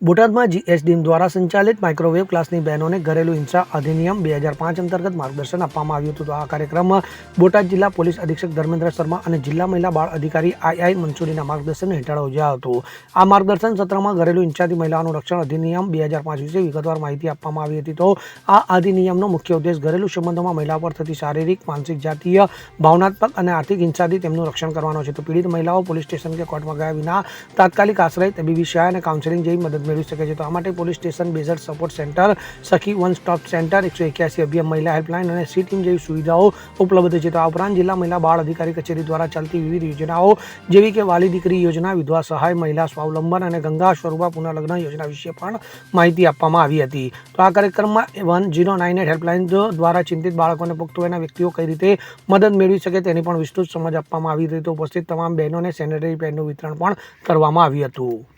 બોટાદમાં જીએસડીએમ દ્વારા સંચાલિત માઇક્રોવેવ ક્લાસની બહેનોને ઘરેલુ હિંસા અધિનિયમ બે હજાર પાંચ અંતર્ગત માર્ગદર્શન આપવામાં આવ્યું હતું. આ કાર્યક્રમમાં બોટાદ જિલ્લા પોલીસ અધિક્ષક ધર્મેન્દ્ર શર્મા અને જિલ્લા મહિલા બાળ અધિકારી આઈઆઈ આઈ મંસૂરીના માર્ગદર્શન હેઠળ યોજાયું હતું. આ માર્ગદર્શન સત્રમાં ઘરેલુ હિંસાથી મહિલાઓનું રક્ષણ અધિનિયમ બે હજાર પાંચ વિશે વિગતવાર માહિતી આપવામાં આવી હતી. તો આ અધિનિયમનો મુખ્ય ઉદ્દેશ ઘરેલુ સંબંધોમાં મહિલાઓ પર થતી શારીરિક, માનસિક, જાતીય, ભાવનાત્મક અને આર્થિક હિંસાથી તેમનું રક્ષણ કરવાનો છે. તો પીડિત મહિલાઓ પોલીસ સ્ટેશન કે કોર્ટમાં ગયા વિના તાત્કાલિક આશ્રય, તબીબી સહાય અને કાઉન્સેલિંગ જેવી મદદ મેળવી શકે છે. તો આ માટે police station based support centre, Sakhi one stop centre, એકસો એક્યાસી અભિયાન મહિલા હેલ્પલાઇન અને સી ટીમ જેવી સુવિધાઓ ઉપલબ્ધ છે. તો આ ઉપરાંત જિલ્લા મહિલા બાળ અધિકારી કચેરી દ્વારા ચાલતી વિવિધ યોજનાઓ જેવી કે વાલી દીકરી યોજના, વિધવા સહાય, મહિલા સ્વાવલંબન અને ગંગા સ્વરૂપા પુનઃલગ્ન યોજના વિશે પણ માહિતી આપવામાં આવી હતી. તો આ કાર્યક્રમમાં one zero nine eight helpline દ્વારા ચિંતિત બાળકોને પુખ્ત વયના વ્યક્તિઓ કઈ રીતે મદદ મેળવી શકે તેની પણ વિસ્તૃત સમજ આપવામાં આવી હતી. તો ઉપસ્થિત તમામ બહેનોને સેનેટરી પેડનું વિતરણ પણ કરવામાં આવ્યું હતું.